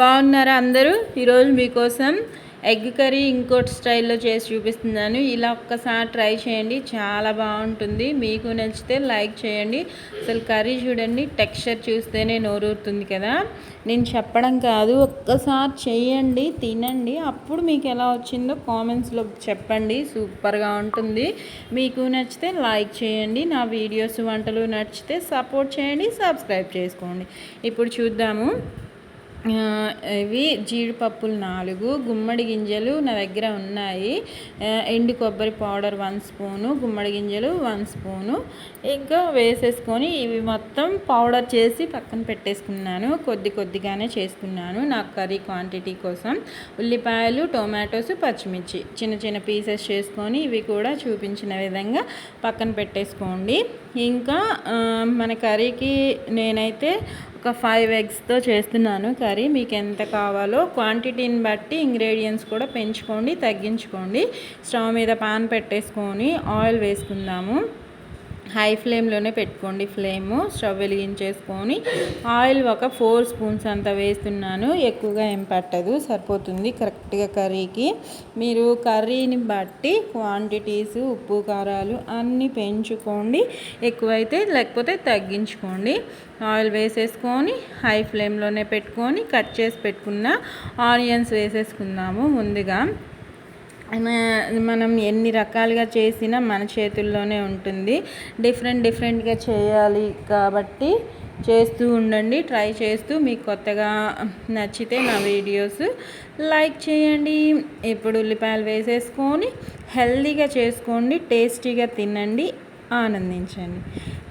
బాగున్నారా అందరూ? ఈరోజు మీకోసం ఎగ్ కర్రీ ఇంకోటి స్టైల్లో చేసి చూపిస్తున్నాను. ఇలా ఒక్కసారి ట్రై చేయండి చాలా బాగుంటుంది. మీకు నచ్చితే లైక్ చేయండి. అసలు కర్రీ చూడండి టెక్స్చర్ చూస్తేనే నోరూరుతుంది కదా. నేను చెప్పడం కాదు ఒక్కసారి చేయండి తినండి. అప్పుడు మీకు ఎలా వచ్చిందో కామెంట్స్లో చెప్పండి సూపర్గా ఉంటుంది. మీకు నచ్చితే లైక్ చేయండి నా వీడియోస్ వంటలు నచ్చితే సపోర్ట్ చేయండి సబ్స్క్రైబ్ చేసుకోండి. ఇప్పుడు చూద్దాము. ఇవి జీడిపప్పులు నాలుగు గుమ్మడి గింజలు నా దగ్గర ఉన్నాయి. ఎండు కొబ్బరి పౌడర్ వన్ స్పూను గుమ్మడి గింజలు వన్ స్పూను. ఇంకా వేసేసుకొని ఇవి మొత్తం పౌడర్ చేసి పక్కన పెట్టేసుకున్నాను. కొద్ది కొద్దిగానే చేసుకున్నాను నా కర్రీ క్వాంటిటీ కోసం. ఉల్లిపాయలు టొమాటోస్ పచ్చిమిర్చి చిన్న చిన్న పీసెస్ చేసుకొని ఇవి కూడా చూపించిన విధంగా పక్కన పెట్టేసుకోండి. ఇంకా మన కర్రీకి నేనైతే ఒక ఫైవ్ ఎగ్స్తో చేస్తున్నాను కర్రీ. మీకు ఎంత కావాలో క్వాంటిటీని బట్టి ఇంగ్రీడియంట్స్ కూడా పెంచుకోండి తగ్గించుకోండి. స్టవ్ మీద పాన్ పెట్టేసుకొని ఆయిల్ వేసుకుందాము. హై ఫ్లేమ్లోనే పెట్టుకోండి ఫ్లేమ్. స్టవ్ వెలిగించేసుకొని ఆయిల్ ఒక ఫోర్ స్పూన్స్ అంత వేస్తున్నాను. ఎక్కువగా ఏం పట్టదు సరిపోతుంది కరెక్ట్గా కర్రీకి. మీరు కర్రీని బట్టి క్వాంటిటీస్ ఉప్పు కారాలు అన్నీ పెంచుకోండి. ఎక్కువైతే లేకపోతే తగ్గించుకోండి. ఆయిల్ వేసేసుకొని హై ఫ్లేమ్లోనే పెట్టుకొని కట్ చేసి పెట్టుకున్న ఆనియన్స్ వేసేసుకుందాము ముందుగా. మనం ఎన్ని రకాలుగా చేసినా మన చేతుల్లోనే ఉంటుంది. డిఫరెంట్ డిఫరెంట్గా చేయాలి కాబట్టి చేస్తూ ఉండండి. ట్రై చేస్తూ మీకు కొత్తగా నచ్చితే నా వీడియోస్ లైక్ చేయండి. ఇప్పుడు ఉల్లిపాయలు వేసేసుకొని హెల్తీగా చేసుకోండి టేస్టీగా తినండి ఆనందించండి.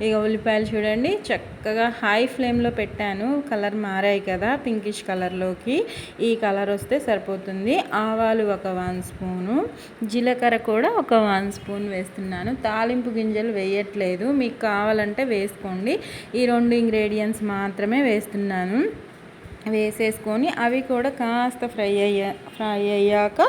ఇక ఉల్లిపాయలు చూడండి. చక్కగా హై ఫ్లేమ్లో పెట్టాను. కలర్ మారాయి కదా పింకిష్ కలర్లోకి ఈ కలర్ వస్తే సరిపోతుంది. ఆవాలు ఒక వన్ స్పూను జీలకర్ర కూడా ఒక వన్ స్పూన్ వేస్తున్నాను. తాలింపు గింజలు వేయట్లేదు. మీకు కావాలంటే వేసుకోండి. ఈ రెండు ఇంగ్రీడియంట్స్ మాత్రమే వేస్తున్నాను. వేసేసుకొని అవి కూడా కాస్త ఫ్రై అయ్యా ఫ్రై అయ్యాక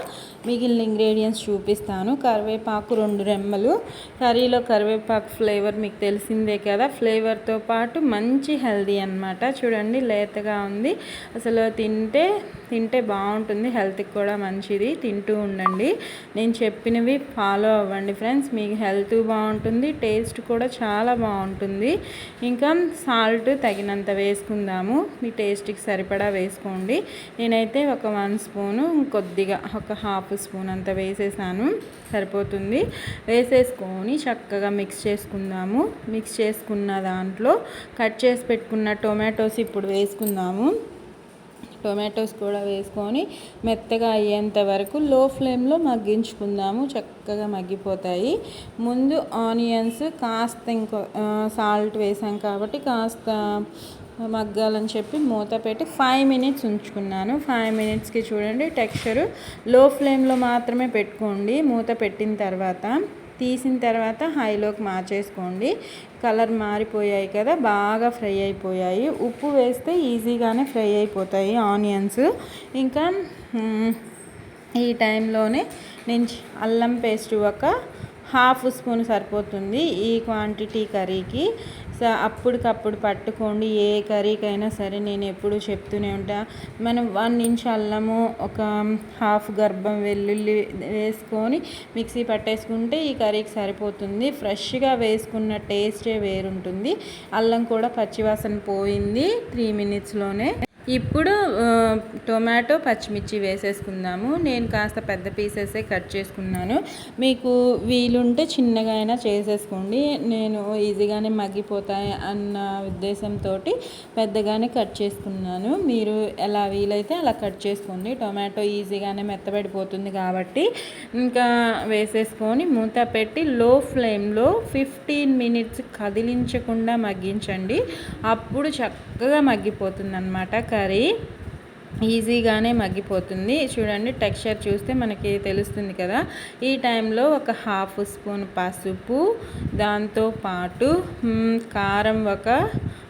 మిగిలిన ఇంగ్రీడియంట్స్ చూపిస్తాను. కరివేపాకు రెండు రెమ్మలు. కర్రీలో కరివేపాకు ఫ్లేవర్ మీకు తెలిసిందే కదా. ఫ్లేవర్తో పాటు మంచి హెల్దీ అనమాట చూడండి లేతగా ఉంది. అసలు తింటే తింటే బాగుంటుంది. హెల్త్కి కూడా మంచిది. తింటూ ఉండండి. నేను చెప్పినవి ఫాలో అవ్వండి ఫ్రెండ్స్ మీకు హెల్త్ బాగుంటుంది టేస్ట్ కూడా చాలా బాగుంటుంది. ఇంకా సాల్ట్ తగినంత వేసుకుందాము. మీ టేస్ట్కి సరిపడా వేసుకోండి. నేనైతే ఒక వన్ స్పూను కొద్దిగా ఒక హాఫ్ స్పూన్ అంత వేసేసాను. సరిపోతుంది. వేసేసుకొని చక్కగా మిక్స్ చేసుకుందాము. మిక్స్ చేసుకున్న దాంట్లో కట్ చేసి పెట్టుకున్న టొమాటోస్ ఇప్పుడు వేసుకుందాము. టొమాటోస్ కూడా వేసుకొని మెత్తగా అయ్యేంత వరకు లో ఫ్లేమ్లో మగ్గించుకుందాము. చక్కగా మగ్గిపోతాయి. ముందు ఆనియన్స్ కాస్త ఇంకో సాల్ట్ వేసాం కాబట్టి కాస్త మగ్గాలని చెప్పి మూత పెట్టి ఫైవ్ మినిట్స్ ఉంచుకున్నాను. ఫైవ్ మినిట్స్కి చూడండి టెక్స్చరు లో ఫ్లేమ్లో మాత్రమే పెట్టుకోండి. మూత పెట్టిన తర్వాత తీసిన తర్వాత హైలోకి మార్చేసుకోండి. కలర్ మారిపోయాయి కదా బాగా ఫ్రై అయిపోయాయి. ఉప్పు వేస్తే ఈజీగానే ఫ్రై అయిపోతాయి ఆనియన్స్ ఇంకా ఈ టైంలోనే నేను అల్లం పేస్ట్ ఒక హాఫ్ స్పూన్ సరిపోతుంది ఈ క్వాంటిటీ కర్రీకి సో అప్పటికప్పుడు పట్టుకోండి ఏ కర్రీకైనా సరే నేను ఎప్పుడు చెప్తూనే ఉంటా. మనం వన్ ఇంచ్ అల్లము ఒక హాఫ్ గర్భం వెల్లుల్లి వేసుకొని మిక్సీ పట్టేసుకుంటే ఈ కర్రీకి సరిపోతుంది. ఫ్రెష్గా వేసుకున్న టేస్టే వేరుంటుంది. అల్లం కూడా పచ్చివాసన పోయింది త్రీ మినిట్స్లోనే. ఇప్పుడు టొమాటో పచ్చిమిర్చి వేసేసుకుందాము. నేను కాస్త పెద్ద పీసెసే కట్ చేసుకున్నాను. మీకు వీలుంటే చిన్నగా అయినా చేసేసుకోండి. నేను ఈజీగానే మగ్గిపోతాయి అన్న ఉద్దేశంతో పెద్దగానే కట్ చేసుకున్నాను. మీరు ఎలా వీలైతే అలా కట్ చేసుకోండి. టొమాటో ఈజీగానే మెత్తబడిపోతుంది కాబట్టి ఇంకా వేసేసుకొని మూత పెట్టి లో ఫ్లేమ్లో ఫిఫ్టీన్ మినిట్స్ కదిలించకుండా మగ్గించండి. అప్పుడు చక్కగా మగ్గిపోతుంది అనమాట కర్రీ ఈజీగానే మగ్గిపోతుంది. చూడండి టెక్స్చర్ చూస్తే మనకి తెలుస్తుంది కదా. ఈ టైంలో ఒక హాఫ్ స్పూన్ పసుపు దాంతో పాటు కారం ఒక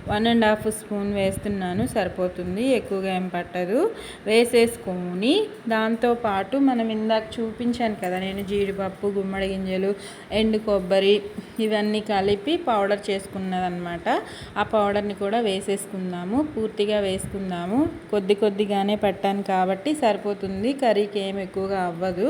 వన్ అండ్ హాఫ్ స్పూన్ వేస్తున్నాను సరిపోతుంది. ఎక్కువగా ఏం పట్టదు. వేసేసుకొని దాంతోపాటు మనం ఇందాక చూపించాను కదా నేను జీడిపప్పు గుమ్మడి గింజలు ఎండు కొబ్బరి ఇవన్నీ కలిపి పౌడర్ చేసుకున్నదనమాట ఆ పౌడర్ని కూడా వేసేసుకుందాము. పూర్తిగా వేసుకుందాము. కొద్ది కొద్దిగానే పట్టాను కాబట్టి సరిపోతుంది. కర్రీకి ఏం ఎక్కువగా అవ్వదు.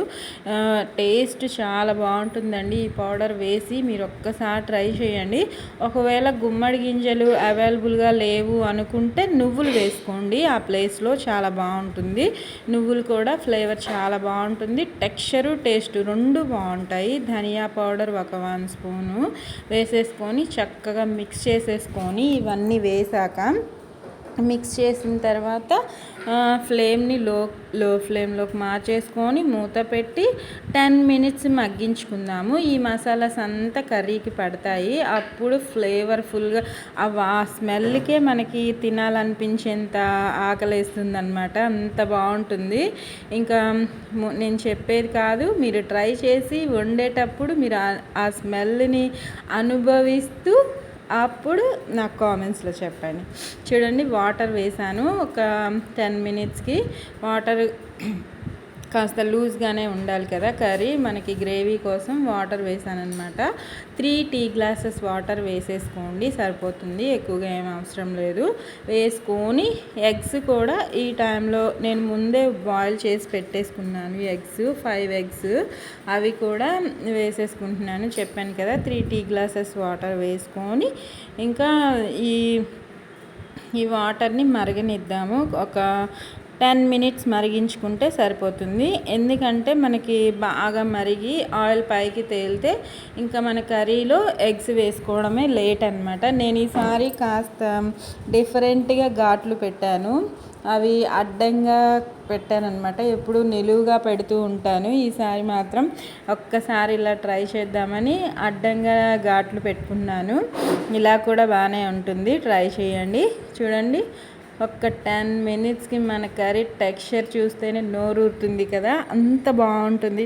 టేస్ట్ చాలా బాగుంటుందండి. ఈ పౌడర్ వేసి మీరు ఒక్కసారి ట్రై చేయండి. ఒకవేళ గుమ్మడి గింజలు అవైలబుల్గా లేవు అనుకుంటే నువ్వులు వేసుకోండి. ఆ ప్లేస్లో చాలా బాగుంటుంది. నువ్వులు కూడా ఫ్లేవర్ చాలా బాగుంటుంది. టెక్స్చరు టేస్ట్ రెండు బాగుంటాయి. ధనియా పౌడర్ ఒక వన్ స్పూను వేసేసుకొని చక్కగా మిక్స్ చేసేసుకొని ఇవన్నీ వేసాక మిక్స్ చేసిన తర్వాత ఫ్లేమ్ని లో లో ఫ్లేమ్లోకి మార్చేసుకొని మూత పెట్టి టెన్ మినిట్స్ మగ్గించుకుందాము. ఈ మసాలాస్ అంతా కర్రీకి పడతాయి. అప్పుడు ఫ్లేవర్ఫుల్గా ఆ స్మెల్కే మనకి తినాలనిపించేంత ఆకలేస్తుంది అనమాట అంత బాగుంటుంది. ఇంకా నేను చెప్పేది కాదు. మీరు ట్రై చేసి వండేటప్పుడు మీరు ఆ స్మెల్ని అనుభవిస్తూ అప్పుడు నాకు కామెంట్స్లో చెప్పండి. చూడండి వాటర్ వేసాను ఒక టెన్ మినిట్స్కి వాటర్ కాస్త లూజ్గానే ఉండాలి కదా కర్రీ. మనకి గ్రేవీ కోసం వాటర్ వేసాననమాట త్రీ టీ గ్లాసెస్ వాటర్ వేసేసుకోండి సరిపోతుంది. ఎక్కువగా ఏం అవసరం లేదు. వేసుకొని ఎగ్స్ కూడా ఈ టైంలో నేను ముందే బాయిల్ చేసి పెట్టేసుకున్నాను ఎగ్స్ ఫైవ్ ఎగ్స్. అవి కూడా వేసేసుకుంటున్నాను. చెప్పాను కదా త్రీ టీ గ్లాసెస్ వాటర్ వేసుకొని ఇంకా ఈ ఈ వాటర్ని మరగనిద్దాము. ఒక టెన్ మినిట్స్ మరిగించుకుంటే సరిపోతుంది. ఎందుకంటే మనకి బాగా మరిగి ఆయిల్ పైకి తేలితే ఇంకా మన కర్రీలో ఎగ్స్ వేసుకోవడమే లేట్ అనమాట నేను ఈసారి కాస్త డిఫరెంట్గా ఘాట్లు పెట్టాను. అవి అడ్డంగా పెట్టానమాట ఎప్పుడు నిలువుగా పెడుతూ ఉంటాను. ఈసారి మాత్రం ఒక్కసారి ఇలా ట్రై చేద్దామని అడ్డంగా ఘాట్లు పెట్టుకున్నాను. ఇలా కూడా బాగానే ఉంటుంది. ట్రై చేయండి. చూడండి. ఒక్క టెన్ మినిట్స్కి మన కర్రీ టెక్స్చర్ చూస్తేనే నోరూరుతుంది కదా. అంత బాగుంటుంది.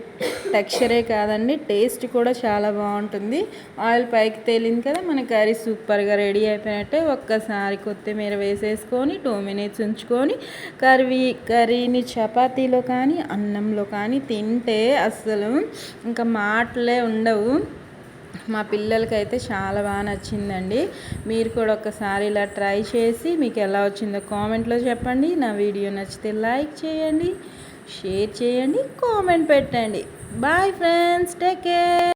టెక్స్చరే కాదండి టేస్ట్ కూడా చాలా బాగుంటుంది. ఆయిల్ పైకి తేలింది కదా మన కర్రీ సూపర్గా రెడీ అయిపోయినట్టే ఒక్కసారి కొత్తిమీర వేసేసుకొని టూ మినిట్స్ ఉంచుకొని కర్రీ కర్రీని చపాతీలో కానీ అన్నంలో కానీ తింటే అస్సలు ఇంకా మాటలే ఉండవు. మా పిల్లలకైతే చాలా బాగా నచ్చిందండి. మీరు కూడా ఒకసారి ఇలా ట్రై చేసి మీకు ఎలా వచ్చిందో కామెంట్లో చెప్పండి. నా వీడియో నచ్చితే లైక్ చేయండి షేర్ చేయండి కామెంట్ పెట్టండి. Bye friends take care.